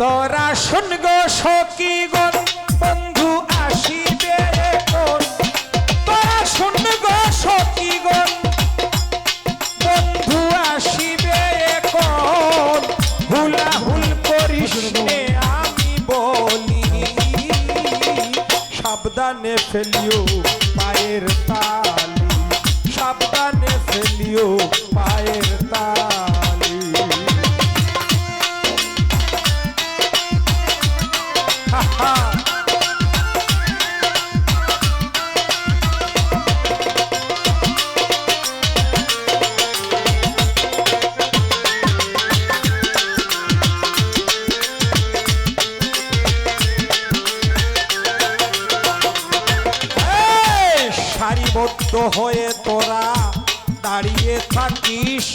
তোরা শুন গো সখী গণ বন্ধু আসিবে কোন তোরা শুন গো সখী গণ বন্ধু আসিবে কোন হুলা হুল করিস আমি বলি, সাবধানে ফেলিও। সারিবদ্ধ হয়ে তোরা দাঁড়িয়ে থাকিস।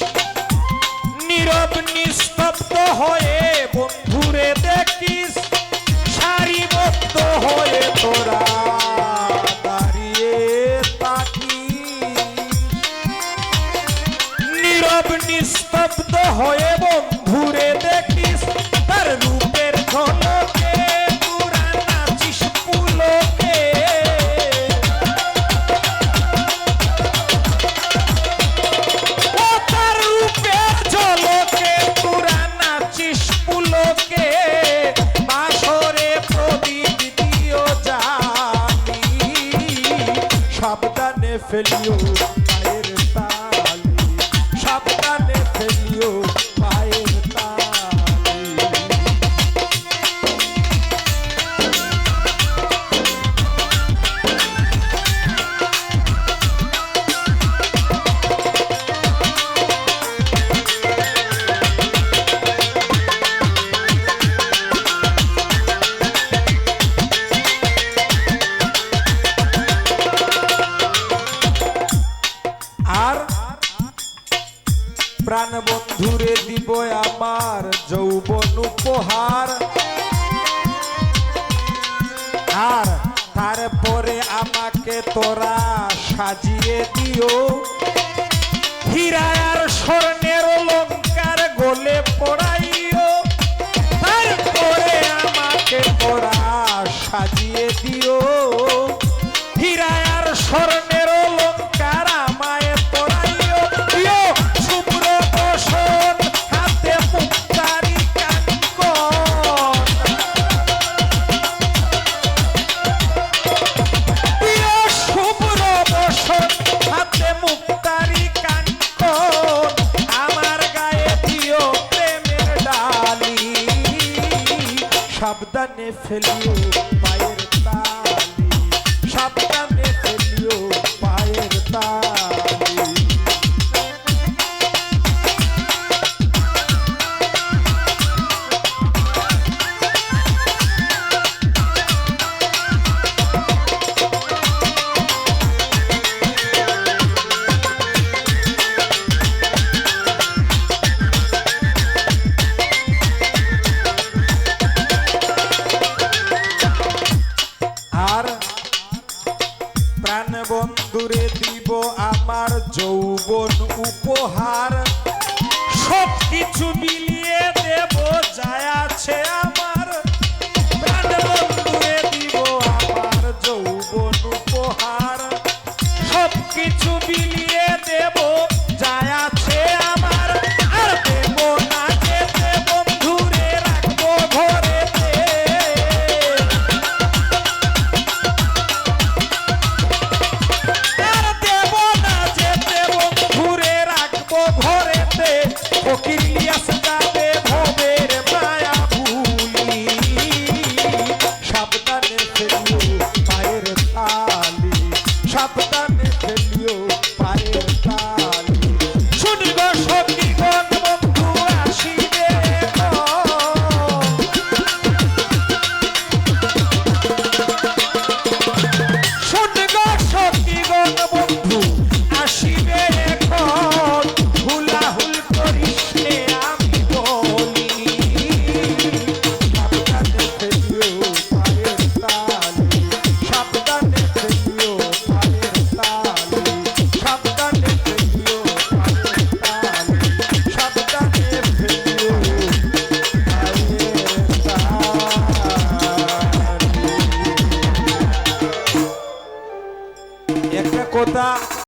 নীরব নিস্তব্ধ হয়ে বন্ধুরে দেখিস। সারিবদ্ধ হয়ে তোরা দাঁড়িয়ে থাকিস। নীরব নিস্তব্ধ হয়ে বন্ধুরে দেখিস। সাবধানে ফেলিও প্রাণ বন্ধুরে দিব আমার যৌবন উপহার। আর তারপরে আমাকে তোরা সাজিয়ে দিও। হীরা আর স্বর্ণের অলঙ্কার গোলে পড়াইও। তারপরে আমাকে তোরা সাজিয়ে দিও। সাবধানে ফেলিও পায়ের তালি। সাবধানে যৌবন উপহার। সব কিছু মিলিয়ে দেব যায় আছে সাবধানে পায়ের তালি সাবধানে 감사합니다.